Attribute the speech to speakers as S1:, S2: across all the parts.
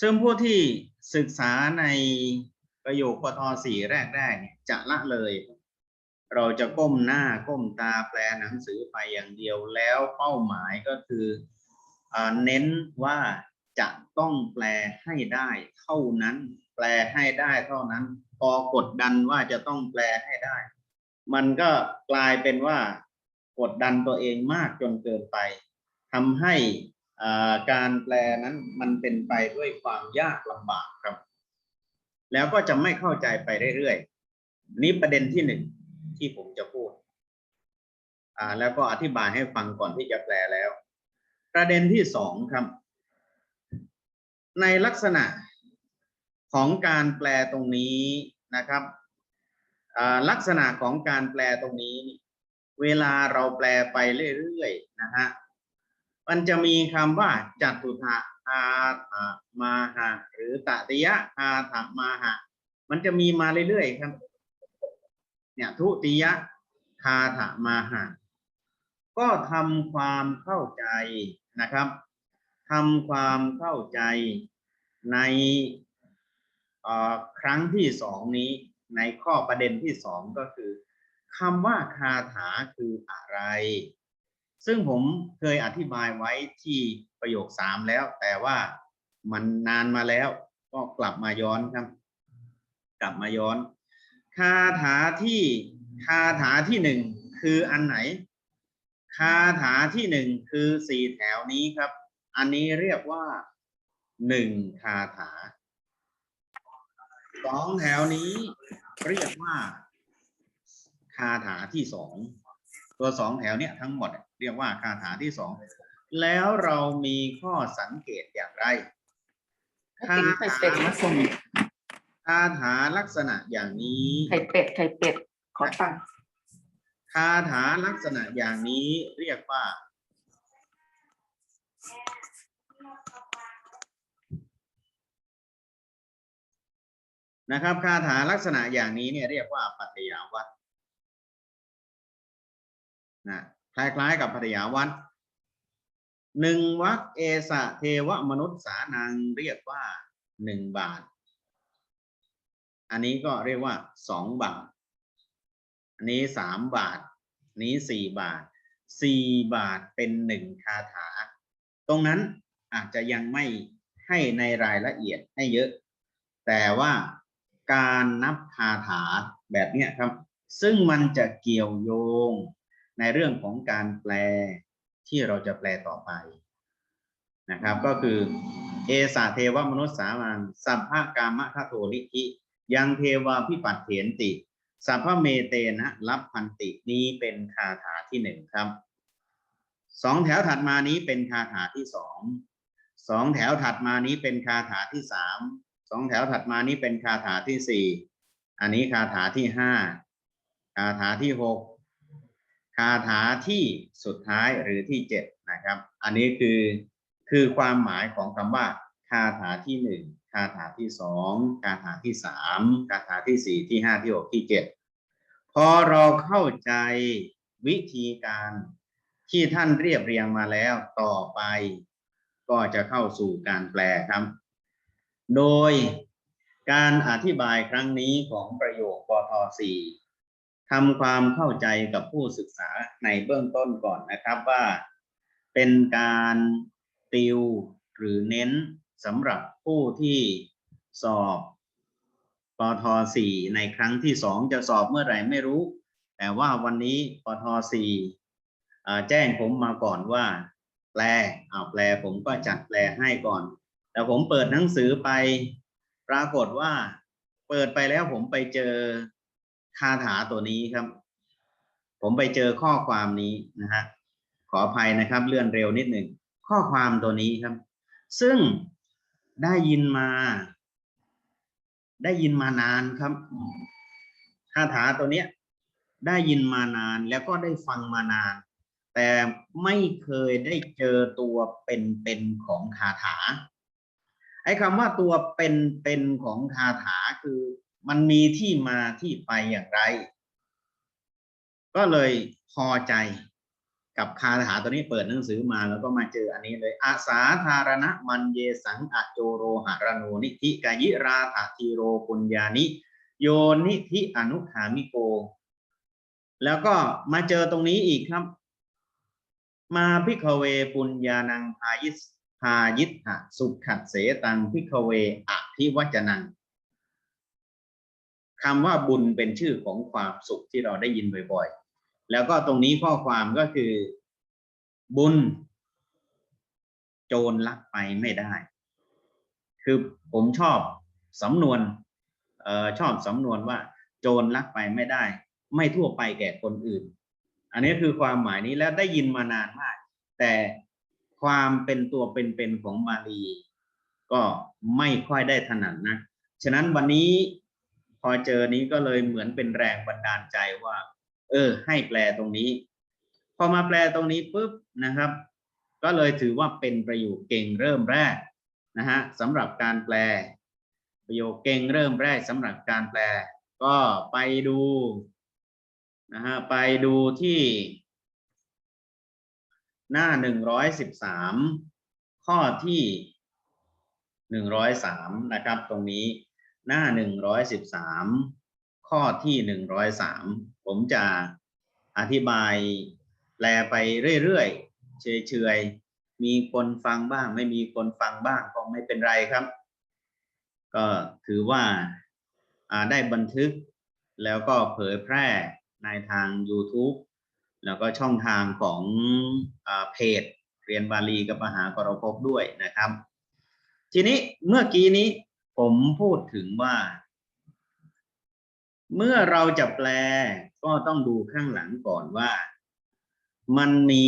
S1: ซึ่งผู้ที่ศึกษาในประโยคปทสี่แรกๆเนี่ยจะละเลย เราจะก้มหน้าก้มตาแปลหนังสือไปอย่างเดียวแล้วเป้าหมายก็คืออเน้นว่าจะต้องแปลให้ได้เท่านั้น แปลให้ได้เท่านั้น พอกดดันว่าจะต้องแปลให้ได้ มันก็กลายเป็นว่ากดดันตัวเองมากจนเกินไปทำให้ การแปลนั้นมันเป็นไปด้วยความยากลำบากครับ แล้วก็จะไม่เข้าใจไปเรื่อยๆนี่ประเด็นที่หนึ่งที่ผมจะพูดแล้วก็อธิบายให้ฟังก่อนที่จะแปลแล้ว ประเด็นที่สองครับ ในลักษณะของการแปลตรงนี้นะครับลักษณะของการแปลตรงนี้ เวลาเราแปลไปเรื่อยๆนะฮะ มันจะมีคำว่าจัตุถะอาถะมาหะหรือตติยะอาถะมาหะ มันจะมีมาเรื่อยๆครับ เนี่ยทุติยะคาถะมาหะ ก็ทำความเข้าใจนะครับทำความเข้าใจในครั้งที่สองนี้ในข้อประเด็นที่สองก็คือคำว่าคาถาคืออะไร ซึ่งผมเคยอธิบายไว้ที่ประโยคสามแล้ว แต่ว่ามันนานมาแล้ว ก็กลับมาย้อนครับ กลับมาย้อน คาถาที่คาถาที่หนึ่งคืออันไหน คาถาที่หนึ่งคือสี่แถวนี้ครับ อันนี้เรียกว่าหนึ่งคาถาสองแถวนี้เรียกว่า คาถาที่สอง ตัวสองแถวเนี้ยทั้งหมดเรียกว่าคาถาที่สองแล้วเรามีข้อสังเกตอย่างไร
S2: ไข่ไข่เป็ดมาส่ง
S1: คาถาลักษณะอย่างนี้
S2: ไข่เป็ดไข่เป็ดขอตังค์
S1: คาถาลักษณะอย่างนี้เรียกว่า นะครับคาถาลักษณะอย่างนี้เนี่ยเรียกว่าปัตยาวัด นะคล้ายๆกับปัตยาวัดหนึ่งวักเอสะเทวมนุษย์สานังเรียกว่าหนึ่งบาท อันนี้ก็เรียกว่าสองบาท อันนี้สามบาท นี้สี่บาทสี่บาทเป็นหนึ่งคาถา ตรงนั้นอาจจะยังไม่ให้ในรายละเอียดให้เยอะ แต่ว่าการนับคาถาแบบนี้ครับ ซึ่งมันจะเกี่ยวโยง ในเรื่องของการแปลที่เราจะแปลต่อไปนะครับก็คือ เอสาเทวมนุษย์สามังสัพพะกามะคโทนิธิยังเทวาพิปัตเถนติสัพพะเมเตนะรับพันตินี้เป็นคาถาที่หนึ่งครับสองแถวถัดมานี้เป็นคาถาที่สองสองแถวถัดมานี้เป็นคาถาที่สามสองแถวถัดมานี้เป็นคาถาที่สี่อันนี้คาถาที่ห้าคาถาที่หก คาถาที่สุดท้ายหรือที่เจ็ดนะครับ อันนี้คือคือความหมายของคำว่าคาถาที่หนึ่งคาถาที่สองคาถาที่สามคาถาที่สี่ที่ห้าที่หกที่เจ็ดพอเราเข้าใจวิธีการที่ท่านเรียบเรียงมาแล้วต่อไป ก็จะเข้าสู่การแปลครับ โดยการอธิบายครั้งนี้ของประโยคปท4 ทำความเข้าใจกับผู้ศึกษาในเบื้องต้นก่อนนะครับว่า เป็นการติวหรือเน้นสำหรับผู้ที่สอบปท4ในครั้งที่สองจะสอบเมื่อไหร่ไม่รู้ แต่ว่าวันนี้ปท4อ่แจ้งผมมาก่อนว่า แปลเอาแปลผมก็จัดแปลให้ก่อน แต่ผมเปิดหนังสือไป ปรากฏว่า เปิดไปแล้วผมไปเจอ คาถาตัวนี้ครับ ผมไปเจอข้อความนี้นะฮะขออภัยนะครับ เลื่อนเร็วนิดหนึ่งข้อความตัวนี้ครับ ซึ่งได้ยินมา ได้ยินมานานครับคาถาตัวเนี้ย ได้ยินมานานแล้วก็ได้ฟังมานาน แต่ไม่เคยได้เจอตัวเป็นๆของคาถาไอ้คำว่าตัวเป็นๆของคาถาคือ มันมีที่มาที่ไปอย่างไร ก็เลยพอใจกับคาถาตัวนี้เปิดหนังสือมาแล้วก็มาเจออันนี้เลยอาสาธารณมันเยสังอโจโรหารโนนิธิกายิราถาทีโรปุญญานิ โยนิธิอนุขามิโก แล้วก็มาเจอตรงนี้อีกครับ มาพิกเวปุญญานังพายิสพายิตหะสุขัดเสตังพิกเวอภิวัจนัง คำว่าบุญเป็นชื่อของความสุขที่เราได้ยินบ่อยๆ แล้วก็ตรงนี้ข้อความก็คือ บุญ โจรลักไปไม่ได้ คือผมชอบสำนวนเออชอบสำนวนว่า โจรลักไปไม่ได้ ไม่ทั่วไปแก่คนอื่น อันนี้คือความหมายนี้แล้วได้ยินมานานมาก แต่ความเป็นตัวเป็นๆของบาลีก็ไม่ค่อยได้ถนัดนะฉะนั้นวันนี้ อเจอนี้ก็เลยเหมือนเป็นแรงบันดาลใจว่า เออ ให้แปลตรงนี้ พอมาแปลตรงนี้ปุ๊บนะครับ ก็เลยถือว่าเป็นประโยคเก่งเริ่มแรกนะฮะสำหรับการแปล ประโยคเก่งเริ่มแรกสำหรับการแปล ก็ไปดูนะฮะไปดูที่ หน้าหนึ่งร้อยสิบสามข้อที่หนึ่งร้อยสามนะครับตรงนี้ หน้าหนึ่งร้อยสิบสามข้อที่หนึ่งร้อยสามผมจะอธิบายแปลไปเรื่อยๆเฉยๆมีคนฟังบ้าง ไม่มีคนฟังบ้างก็ไม่เป็นไรครับ ก็ถือว่าได้บันทึกแล้วก็เผยแพร่ในทาง YouTube แล้วก็ช่องทางของอเพจ เรียนบาลีกับมหากรภพด้วยนะครับ ทีนี้เมื่อกี้นี้ ผมพูดถึงว่า เมื่อเราจะแปลก็ต้องดูข้างหลังก่อนว่า มันมี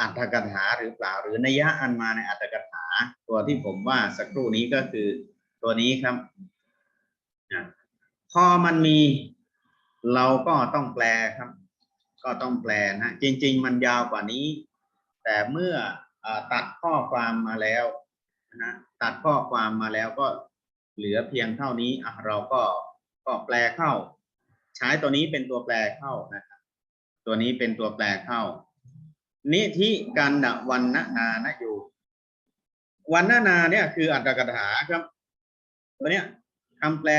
S1: อัตถกถาหรือเปล่า หรือนัยยะอันมาในอัตถกถา ตัวที่ผมว่าสักครู่นี้ก็คือตัวนี้ครับพอมันมีเราก็ต้องแปลครับ ก็ต้องแปลนะจริง ๆ มันยาวกว่านี้ แต่เมื่ออตัดข้อความมาแล้วนะตัดข้อความมาแล้วก็ เหลือเพียงเท่านี้อะเราก็ก็แปลเข้า ใช้ตัวนี้เป็นตัวแปลเข้านะครับตัวนี้เป็นตัวแปลเข้า นิธิกันดวันนะนานะอยู่วันนานาเนี่ยคืออัตถกถาครับ ตัวเนี้ยคำแปล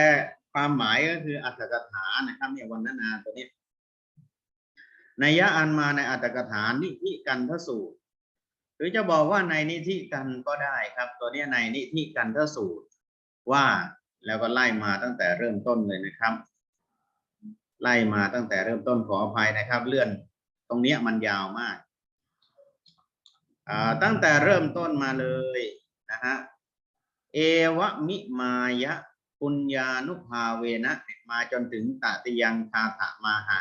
S1: ความหมายก็คืออัตถกถานะครับเนี่ยวันนานาตัวเนี้ยนัยยะอันมาในอัตถกถานิธิกันทสูตร หรือจะบอกว่าในนิธิกันก็ได้ครับ ตัวเนี้ยในนิธิกันทสูตร ว่าแล้วก็ไล่มาตั้งแต่เริ่มต้นเลยนะครับ ไล่มาตั้งแต่เริ่มต้นขออภัยนะครับ เลื่อน ตรงเนี้ยมันยาวมากตั้งแต่เริ่มต้นมาเลยนะฮะเอวมิมายะปุญญานุภาเวนะมาจนถึงตติยังคาถามาหะ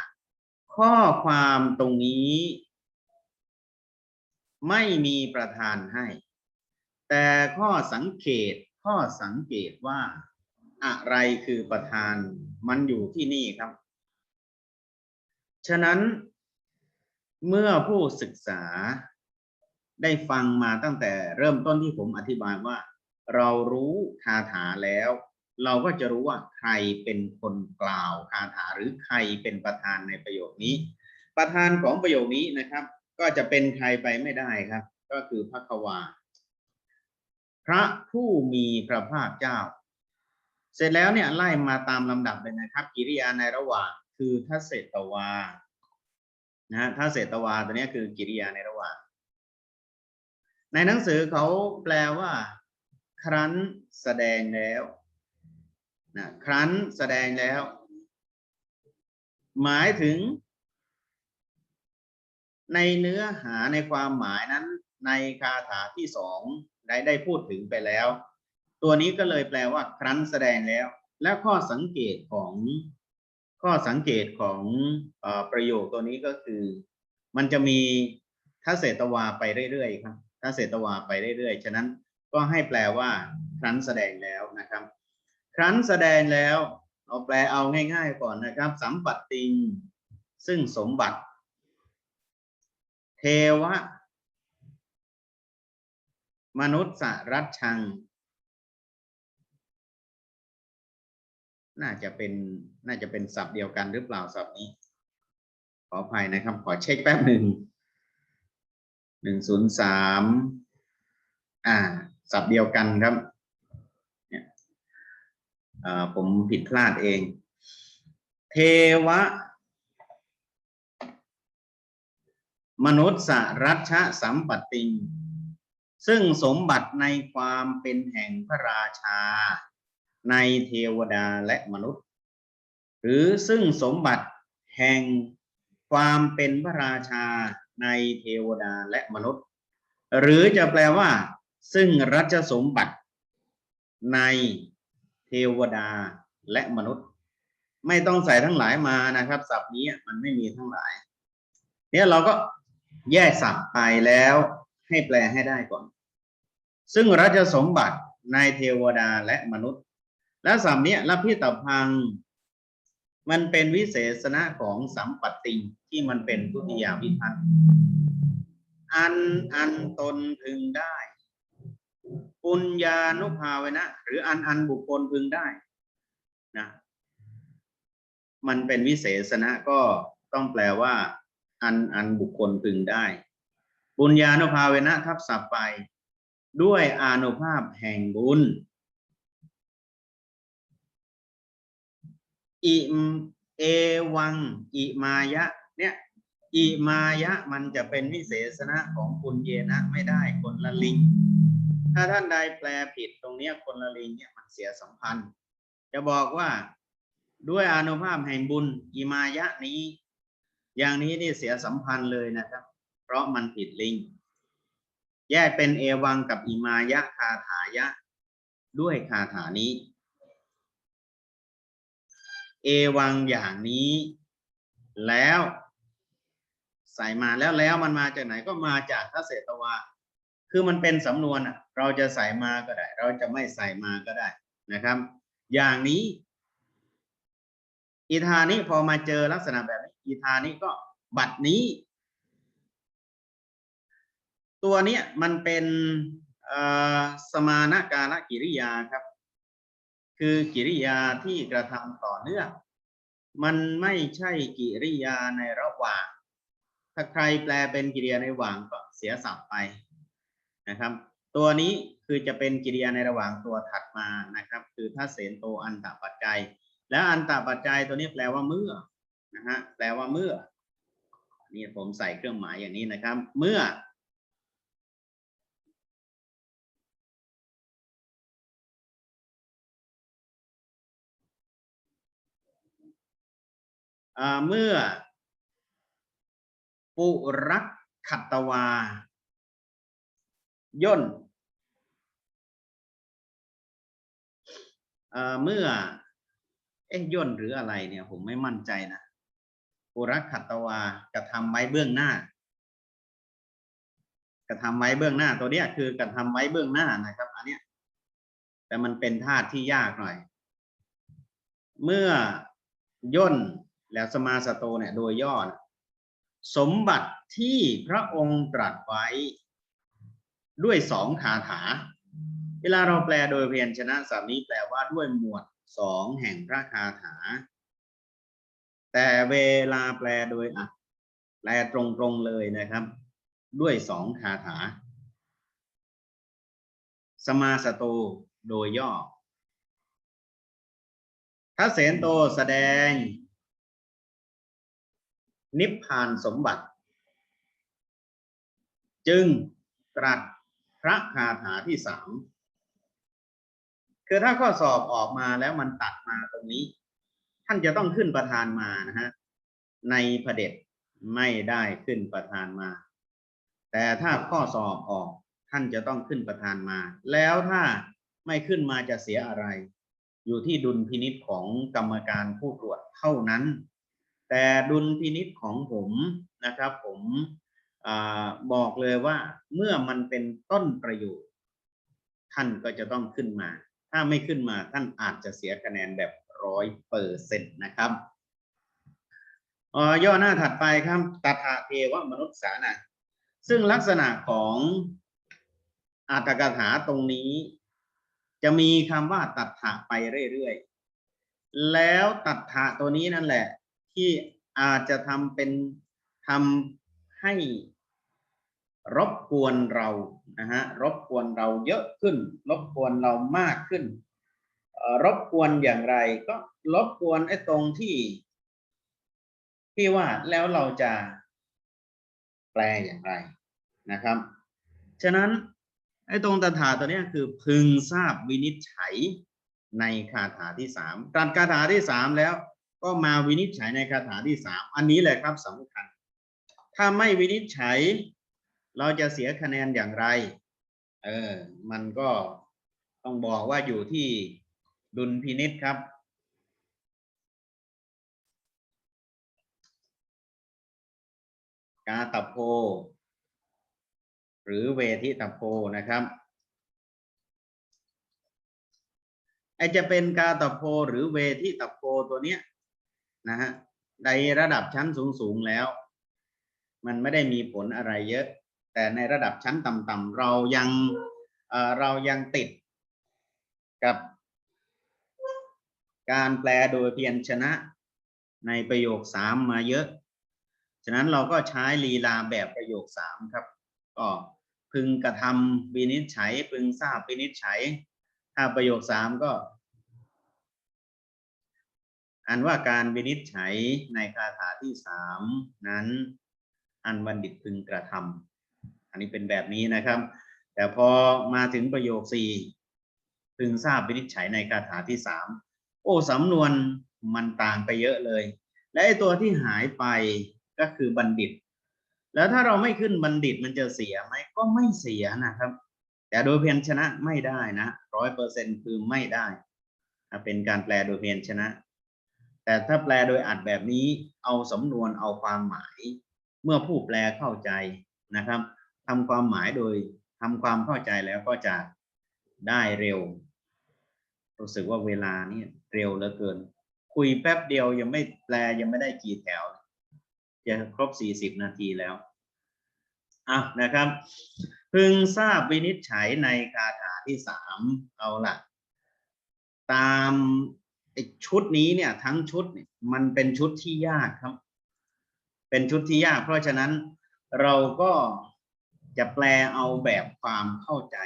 S1: ข้อความตรงนี้ ไม่มีประธานให้ แต่ข้อสังเกต ข้อสังเกตว่าอะไรคือประธานมันอยู่ที่นี่ครับ ฉะนั้นเมื่อผู้ศึกษาได้ฟังมาตั้งแต่เริ่มต้นที่ผมอธิบายว่า เรารู้คาถาแล้ว เราก็จะรู้ว่าใครเป็นคนกล่าวคาถาหรือใครเป็นประธานในประโยคนี้ ประธานของประโยคนี้นะครับ ก็จะเป็นใครไปไม่ได้ครับ ก็คือพระควา พระผู้มีพระภาคเจ้า เสร็จแล้วเนี่ยไล่มาตามลำดับเลยนะครับ กิริยาในระหว่างคือทัศเศตวานะฮะทัศเศตวาตัวนี้คือกิริยาในระหว่าง ในหนังสือเขาแปลว่า ครั้นแสดงแล้วนะครั้นแสดงแล้ว หมายถึง ในเนื้อหาในความหมายนั้นในคาถาที่สอง ได้ได้พูดถึงไปแล้ว ตัวนี้ก็เลยแปลว่า ครั้นแสดงแล้ว และข้อสังเกตของข้อสังเกตของออประโยคตัวนี้ก็คือ มันจะมีทัศเศตวาไปเรื่อยๆครับทัศเศตวาไปเรื่อยๆ ฉะนั้นก็ให้แปลว่าครั้นแสดงแล้วนะครับ ครั้นแสดงแล้ว เอาแปลเอาง่าย ๆ ก่อนนะครับ สัมปัตติง ซึ่งสมบัติ เทวะ มนุษย์สรัชชัง น่าจะเป็นน่าจะเป็นศัพท์เดียวกันหรือเปล่าศัพท์นี้ ขออภัยนะครับ ขอเช็คแป๊บหนึ่งหนึ่งศูนย์สามอ่าสับเดียวกันครับเนี่ยอ่าผมผิดพลาดเอง เทวะ มนุษย์สรัชสัมปติง ซึ่งสมบัติในความเป็นแห่งพระราชา ในเทวดาและมนุษย์ หรือซึ่งสมบัติแห่งความเป็นพระราชาในเทวดาและมนุษย์ หรือจะแปลว่า ซึ่งรัชสมบัติ ในเทวดาและมนุษย์ ไม่ต้องใส่ทั้งหลายมานะครับศัพท์นี้มันไม่มีทั้งหลาย เนี่ยเราก็แยกศัพท์ไปแล้ว ให้แปลให้ได้ก่อน ซึ่งรัชสมบัติในเทวดาและมนุษย์ และศัพท์เนี้ยลัพิตพัง มันเป็นวิเศษณะของสัมปัตติที่มันเป็นทุติยาวิพัตน์อันอันตนพึงได้ ปุญญานุภาเวนะ หรืออันอันบุคคลพึงได้นะมันเป็นวิเศษณะก็ต้องแปลว่า อันอันบุคคลพึงได้ บุญญานุภาเวนะทับศัพท์ไป ด้วยอานุภาพแห่งบุญอิเอวังอิมายะ เนี่ยอิมายะมันจะเป็นวิเศษณะของปุญเยนะไม่ได้คนละลิง ถ้าท่านใดแปลผิดตรงนี้คนละลิงเนี่ยมันเสียสัมพันธ์ จะบอกว่าด้วยอานุภาพแห่งบุญอิมายะนี้ อย่างนี้นี่เสียสัมพันธ์เลยนะครับ เพราะมันผิดลิง แยกเป็นเอวังกับอิมายะคาถายะ ด้วยคาถานี้ เอวังอย่างนี้ แล้ว ใส่มาแล้วแล้วมันมาจากไหนก็มาจากทเศตวาคือมันเป็นสำนวนอะ เราจะใส่มาก็ได้ เราจะไม่ใส่มาก็ได้นะครับ อย่างนี้ อีทานี้พอมาเจอลักษณะแบบนี้อีทานี้ก็บัดนี้ ตัวเนี้ยมันเป็นสมานกาลกิริยาครับ คือกิริยาที่กระทำต่อเนื่อง มันไม่ใช่กิริยาในระหว่าง ถ้าใครแปลเป็นกิริยาในระหว่างก็เสียสับไปนะครับ ตัวนี้คือจะเป็นกิริยาในระหว่างตัวถัดมานะครับ คือถ้าเสนโตอันตปัจจัย แล้วอันตปัจจัยตัวนี้แปลว่าเมื่อนะฮะแปลว่าเมื่อนี่ผมใส่เครื่องหมายอย่างนี้นะครับ เมื่อ เมื่อ ปุรักขัตวา ย่นเมื่อเอ๊ะย่นหรืออะไรเนี่ย ผมไม่มั่นใจนะปุรักขัตตวากระทำไว้เบื้องหน้ากระทำไว้เบื้องหน้าตัวเนี้ยคือกระทำไว้เบื้องหน้านะครับ อันเนี้ยแต่มันเป็นธาตุที่ยากหน่อย เมื่อย่น แล้วสมาสโตเนี่ยโดยย่อนะสมบัติที่พระองค์ตรัสไว้ด้วยสองคาถา เวลาเราแปลโดยเพียรชนะสับนี้แปลว่าด้วยหมวดสองแห่งพระคาถา แต่เวลาแปลโดยอะแปลตรงๆเลยนะครับ ด้วยสองคาถา สมาสโตโดยย่อถ้าเสนโตแสดง นิพพานสมบัติ จึงตรัสพระคาถาที่สามคือถ้าข้อสอบออกมาแล้วมันตัดมาตรงนี้ ท่านจะต้องขึ้นประธานมานะฮะในพระเด็จไม่ได้ขึ้นประธานมา แต่ถ้าข้อสอบออกท่านจะต้องขึ้นประธานมา แล้วถ้าไม่ขึ้นมาจะเสียอะไร อยู่ที่ดุลพินิษของกรรมการผู้ตรวจเท่านั้น แต่ดุลพินิษของผมนะครับ ผมอบอกเลยว่าเมื่อมันเป็นต้นประโยชน์ ท่านก็จะต้องขึ้นมา ถ้าไม่ขึ้นมาท่านอาจจะเสียคะแนนแบบร้อยเปอร์เซ็นต์นะครับย่อหน้าถัดไปครับตถาเทวมนุษย์สานะซึ่งลักษณะของอัตถกถาตรงนี้ จะมีคำว่าตัดถะไปเรื่อยๆ แล้วตัดถะตัวนี้นั่นแหละ ที่อาจจะทำเป็นทำให้รบกวนเรานะฮะรบกวนเราเยอะขึ้น รบกวนเรามากขึ้น รบกวนอย่างไรก็รบกวนไอ้ตรงที่ ที่ว่าแล้วเราจะแปลอย่างไรนะครับ ฉะนั้นไอ้ตรงตถาตัวนี้คือพึงทราบวินิจฉัยในคาถาที่สามตัดคาถาที่สามแล้ว ก็มาวินิจฉัยในคาถาที่สามอันนี้แหละครับสำคัญ ถ้าไม่วินิจฉัย เราจะเสียคะแนนอย่างไร เออ มันก็ต้องบอกว่าอยู่ที่ดุลพินิษครับกาตโพ หรือเวทิตะโพนะครับไอจะเป็นกาตโพหรือเวทิตะโพตัวเนี้ย นะฮะในระดับชั้นสูงๆแล้ว มันไม่ได้มีผลอะไรเยอะ แต่ในระดับชั้นต่ำๆเรายังเอ่อเรายังติดกับการแปลโดยเพียรชนะในประโยคสามมาเยอะ ฉะนั้นเราก็ใช้ลีลาแบบประโยคสามครับ ก็พึงกระทำวินิจฉัย พึงทราบวินิจฉัย ถ้าประโยคสามก็ อันว่าการวินิจฉัยในคาถาที่สามนั้น อันบัณฑิตพึงกระทำอันนี้เป็นแบบนี้นะครับ แต่พอมาถึงประโยคสี่พึงทราบวินิจฉัยในคาถาที่สามโอ้สำนวนมันต่างไปเยอะเลย และไอตัวที่หายไปก็คือบัณฑิต แล้วถ้าเราไม่ขึ้นบัณฑิตมันจะเสียไหมก็ไม่เสียนะครับ แต่โดยเพียรชนะไม่ได้นะร้อยเปอร์เซ็นคือไม่ได้เป็นการแปลโดยเพียรชนะ แต่ถ้าแปลโดยอัดแบบนี้เอาสำนวนเอาความหมาย เมื่อผู้แปลเข้าใจนะครับทำความหมายโดยทำความเข้าใจแล้วก็จะได้เร็ว รู้สึกว่าเวลานี่เร็วเหลือเกิน คุยแป๊บเดียวยังไม่แปลยังไม่ได้กี่แถว จะครบสี่สิบนาทีแล้วอะนะครับพึงทราบวินิจฉัยในคาถาที่สามเอาล่ะตาม ชุดนี้เนี่ยทั้งชุดเนี่ยมันเป็นชุดที่ยากครับ เป็นชุดที่ยาก เพราะฉะนั้นเราก็จะแปลเอาแบบความเข้าใจ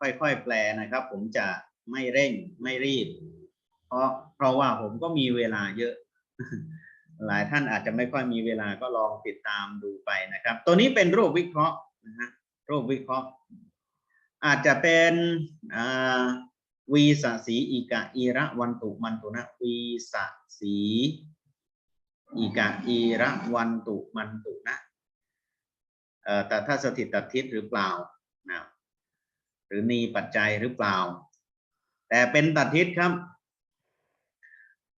S1: ค่อยๆแปลนะครับ ผมจะไม่เร่งไม่รีบ เพราะเพราะว่าผมก็มีเวลาเยอะ หลายท่านอาจจะไม่ค่อยมีเวลาก็ลองติดตามดูไปนะครับ ตัวนี้เป็นรูปวิเคราะห์นะฮะรูปวิเคราะห์ อาจจะเป็นอ่า วีสสีอีกะอีระวันตุมันตุนะวีสสีอีกะอีระวันตุมันตุนะเอ่อแต่ถ้าสถิตตทิศหรือเปล่านะหรือนีปัจจัยหรือเปล่า แต่เป็นตัดทิศครับ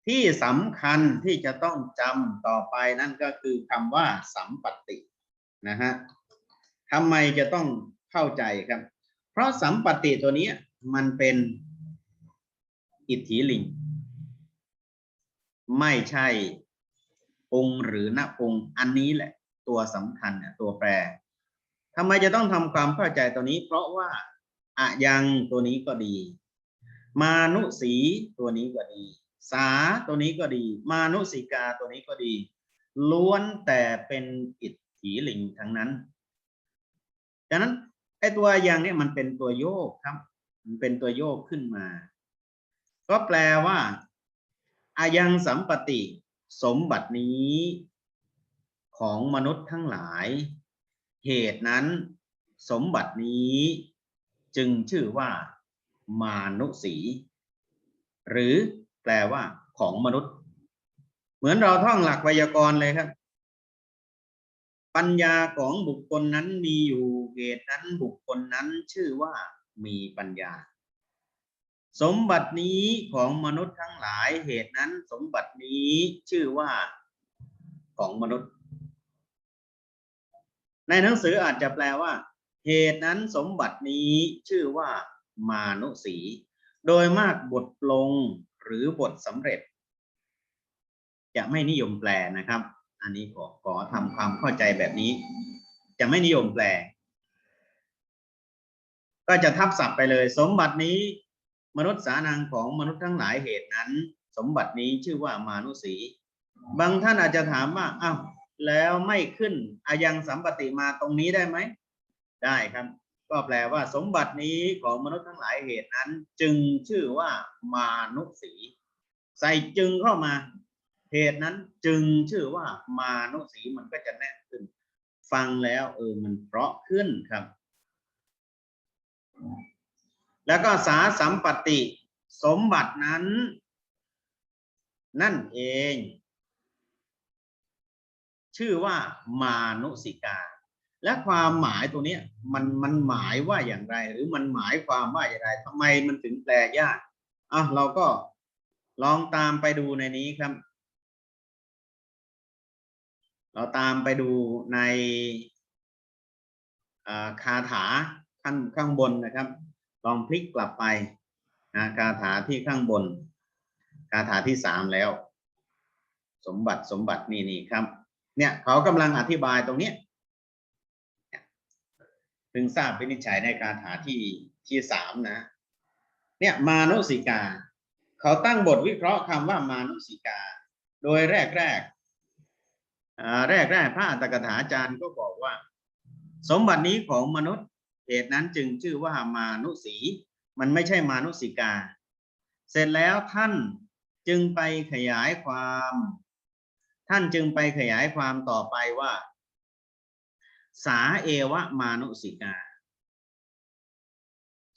S1: ที่สำคัญที่จะต้องจำต่อไปนั่นก็คือคำว่าสัมปตินะฮะทำไมจะต้องเข้าใจครับ เพราะสัมปติตัวนี้มันเป็น อิทธิลิง ไม่ใช่ปรุงหรือนะปรุงอันนี้แหละ ตัวสำคัญเนี่ยตัวแปรทำไมจะต้องทำความเข้าใจตัวนี้ เพราะว่าอะยังตัวนี้ก็ดี มานุสีตัวนี้ก็ดี สาตัวนี้ก็ดี มานุสิกาตัวนี้ก็ดี ล้วนแต่เป็นอิทธิลิงทั้งนั้นดังนั้นไอ้ตัวอย่างเนี่ยมันเป็นตัวโยกครับ มันเป็นตัวโยกขึ้นมา ก็แปลว่าอายังสัมปติสมบัตินี้ของมนุษย์ทั้งหลาย เหตุนั้นสมบัตินี้จึงชื่อว่า มานุสี หรือแปลว่าของมนุษย์ เหมือนเราท่องหลักไวยากรณ์เลยครับ ปัญญาของบุคคลนั้นมีอยู่เหตุนั้นบุคคลนั้นชื่อว่ามีปัญญา สมบัตินี้ของมนุษย์ทั้งหลายเหตุนั้น สมบัตินี้ชื่อว่าของมนุษย์ ในหนังสืออาจจะแปลว่า เหตุนั้นสมบัตินี้ชื่อว่า มานุสี โดยมากบทปลงหรือบทสำเร็จ จะไม่นิยมแปลนะครับ อันนี้ขอขอทำความเข้าใจแบบนี้ จะไม่นิยมแปล ก็จะทับศัพท์ไปเลย สมบัตินี้ มนุษย์สานังของมนุษย์ทั้งหลายเหตุนั้น สมบัตินี้ชื่อว่ามานุสี บางท่านอาจจะถามว่าอ้าวแล้วไม่ขึ้นอายังสัมปติมาตรงนี้ได้ไหม ได้ครับ ก็แปลว่าสมบัตินี้ของมนุษย์ทั้งหลายเหตุนั้น จึงชื่อว่ามานุสี ใส่จึงเข้ามา เหตุนั้นจึงชื่อว่ามานุสีมันก็จะแน่นขึ้น ฟังแล้วเออมันเพราะขึ้นครับ แล้วก็สาสัมปติ สมบัตินั้น นั่นเอง ชื่อว่ามานุสิกา และความหมายตัวนี้มันมันหมายว่าอย่างไร หรือมันหมายความว่าอย่างไรทำไมมันถึงแปลยากอะเราก็ลองตามไปดูในนี้ครับ เราตามไปดูในคาถาข้างข้างบนนะครับ ลองพลิกกลับไปนะคาถาที่ข้างบนคาถาที่สามแล้ว สมบัติสมบัตินี่นี่ครับ เนี่ยเขากำลังอธิบายตรงนี้เพิ่งทราบวินิจฉัยในคาถาที่ที่สามนะ เนี่ยมานุสิกา เขาตั้งบทวิเคราะห์คำว่ามานุสิกา โดยแรกแรกอ่าแรกแรกพระอัตถกถาจารย์ก็บอกว่า สมบัตินี้ของมนุษย์ เหตุนั้นจึงชื่อว่ามานุสี มันไม่ใช่มานุสิกา เสร็จแล้วท่านจึงไปขยายความ ท่านจึงไปขยายความต่อไปว่า สาเอวะมานุสิกา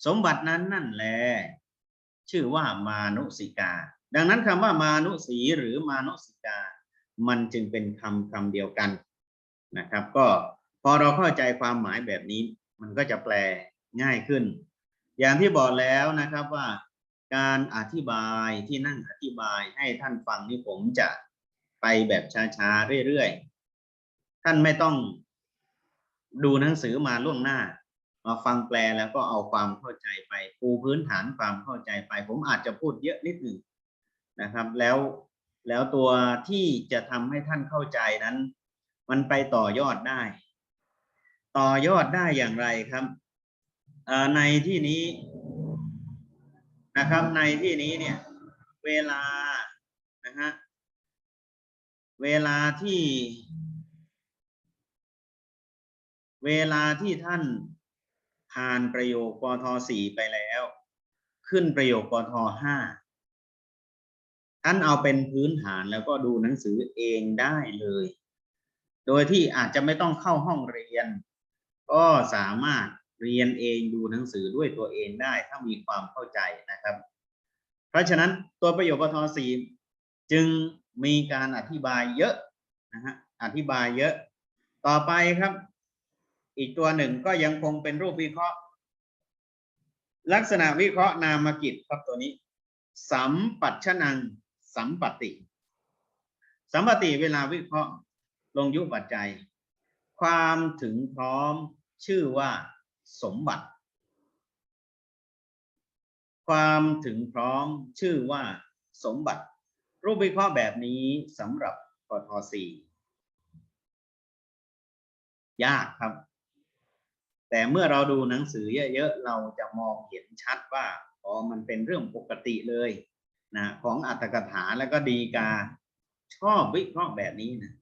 S1: สมบัตินั้นนั่นแหละชื่อว่ามานุสิกา ดังนั้นคำว่ามานุสีหรือมานุสิกา มันจึงเป็นคำคำเดียวกันนะครับ ก็พอเราเข้าใจความหมายแบบนี้ มันก็จะแปลง่ายขึ้น อย่างที่บอกแล้วนะครับว่าการอธิบายที่นั่งอธิบายให้ท่านฟังนี่ผมจะไปแบบช้าๆเรื่อยๆ ท่านไม่ต้องดูหนังสือมาล่วงหน้า มาฟังแปลแล้วก็เอาความเข้าใจไปปูพื้นฐานความเข้าใจไป ผมอาจจะพูดเยอะนิดหนึ่งนะครับ แล้วแล้วตัวที่จะทำให้ท่านเข้าใจนั้น มันไปต่อยอดได้ ต่อยอดได้อย่างไรครับในที่นี้นะครับ ในที่นี้เนี่ย เวลานะฮะเวลาที่ เวลาที่ท่านผ่านประโยคปทสี่ไปแล้ว ขึ้นประโยคปทห้าท่านเอาเป็นพื้นฐานแล้วก็ดูหนังสือเองได้เลย โดยที่อาจจะไม่ต้องเข้าห้องเรียน ก็สามารถเรียนเองดูหนังสือด้วยตัวเองได้ถ้ามีความเข้าใจนะครับ เพราะฉะนั้นตัวประโยคปทสี่จึงมีการอธิบายเยอะนะฮะอธิบายเยอะ ต่อไปครับ อีกตัวหนึ่งก็ยังคงเป็นรูปวิเคราะห์ ลักษณะวิเคราะห์นามกิจครับตัวนี้ สัมปัชนัง สัมปติ สัมปติเวลาวิเคราะห์ ลงยุปัจจัย ความถึงพร้อม ชื่อว่าสมบัติ ความถึงพร้อมชื่อว่าสมบัติ รูปวิเคราะห์แบบนี้สำหรับปทสี่ยากครับ แต่เมื่อเราดูหนังสือเยอะๆเราจะมองเห็นชัดว่าอ๋อมันเป็นเรื่องปกติเลยนะของอัตถกถาแล้วก็ดีกาชอบวิเคราะห์แบบนี้นะ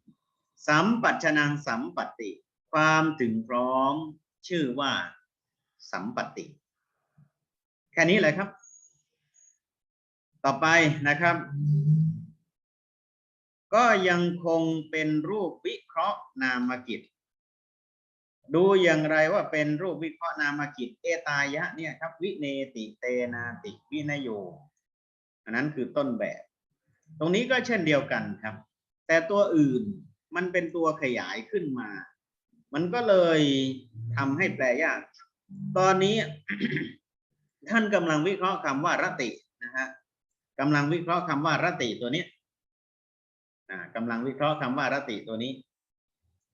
S1: สัมปัชนังสัมปติ ความถึงพร้อมชื่อว่าสัมปติ แค่นี้เลยครับ ต่อไปนะครับ ก็ยังคงเป็นรูปวิเคราะห์นามกิจ ดูอย่างไรว่าเป็นรูปวิเคราะห์นามกิจเอตายะเนี่ยครับ วิเนติเตนาติวินโยอันนั้นคือต้นแบบ ตรงนี้ก็เช่นเดียวกันครับ แต่ตัวอื่นมันเป็นตัวขยายขึ้นมา มันก็เลยทำให้แปลยาก ตอนนี้ท่านกำลังวิเคราะห์คำว่ารตินะฮะกำลังวิเคราะห์คำว่ารติตัวนี้อ่ากำลังวิเคราะห์คำว่ารติตัวนี้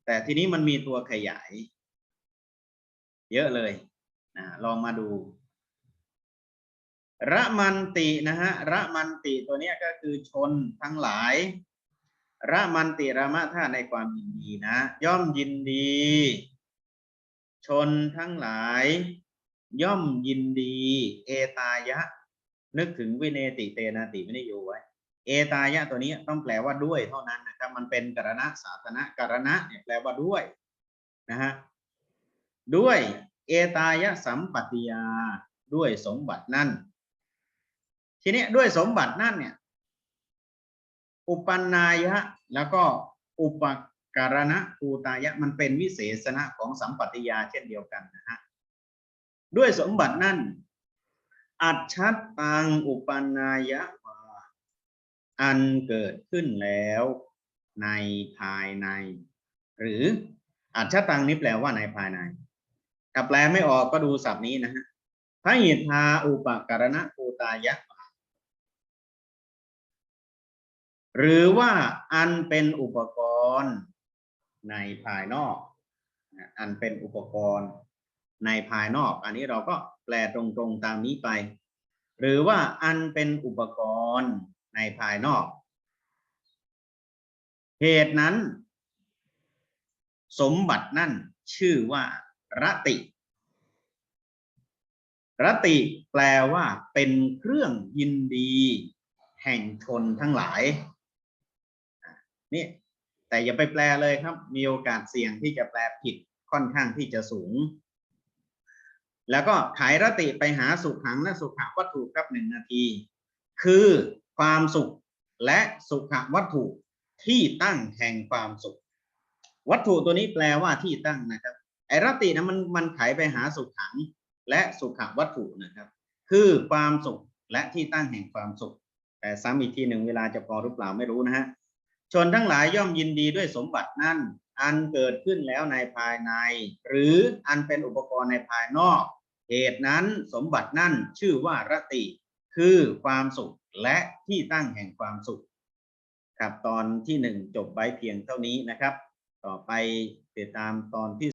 S1: แต่ทีนี้มันมีตัวขยาย เยอะเลยนะลองมาดูระมันตินะฮะระมันติตัวนี้ก็คือชนทั้งหลาย ระมันติระมะท่าในความยินดีนะ ย่อมยินดี ชนทั้งหลาย ย่อมยินดี เอตายะ นึกถึงวิเนติเตนาติไม่ได้อยู่ไว้ เอตายะตัวนี้ต้องแปลว่าด้วยเท่านั้นนะครับมันเป็นกรณะสาธนะกรณะเนี่ยแปลว่าด้วยนะฮะด้วยเอตายะสัมปติยาด้วยสมบัตินั่นทีนี้ด้วยสมบัตินั่นเนี่ย อุปนายะแล้วก็อุปการณะภูตายะมันเป็นวิเศษณะของสัมปติยาเช่นเดียวกันนะฮะด้วยสมบัตินั่นอัจฉัตตังอุปนนายะวาอันเกิดขึ้นแล้วในภายใน หรืออัจฉตังนี้แปลว่าในภายในถ้าแปลไม่ออกก็ดูศัพท์นี้นะฮะพระหิทธาอุปการณะภูตายะ หรือว่าอันเป็นอุปกรณ์ในภายนอก อันเป็นอุปกรณ์ในภายนอก อันนี้เราก็แปลตรงๆตามนี้ไป หรือว่าอันเป็นอุปกรณ์ในภายนอก เหตุนั้น สมบัตินั่นชื่อว่า รติรติแปลว่าเป็นเครื่องยินดี แห่งชนทั้งหลาย นี่แต่อย่าไปแปลเลยครับ มีโอกาสเสี่ยงที่จะแปลผิดค่อนข้างที่จะสูง แล้วก็ขายรติไปหาสุขขังและสุขวัตถุครับหนึ่งนาที คือความสุขและสุขวัตถุที่ตั้งแห่งความสุข วัตถุตัวนี้แปลว่าที่ตั้งนะครับไอรตินะมันมันไขไปหาสุขขังและสุขวัตถุนะครับ คือความสุขและที่ตั้งแห่งความสุข แต่ซ้ำอีกทีหนึ่งเวลาจะพอหรือเปล่าไม่รู้นะฮะ ชนทั้งหลายย่อมยินดีด้วยสมบัตินั่นอันเกิดขึ้นแล้วในภายใน หรืออันเป็นอุปกรณ์ในภายนอก เหตุนั้นสมบัตินั่นชื่อว่ารติ คือความสุขและที่ตั้งแห่งความสุข ครับตอนที่หนึ่งจบไว้เพียงเท่านี้นะครับ ต่อไปติดตามตอนที่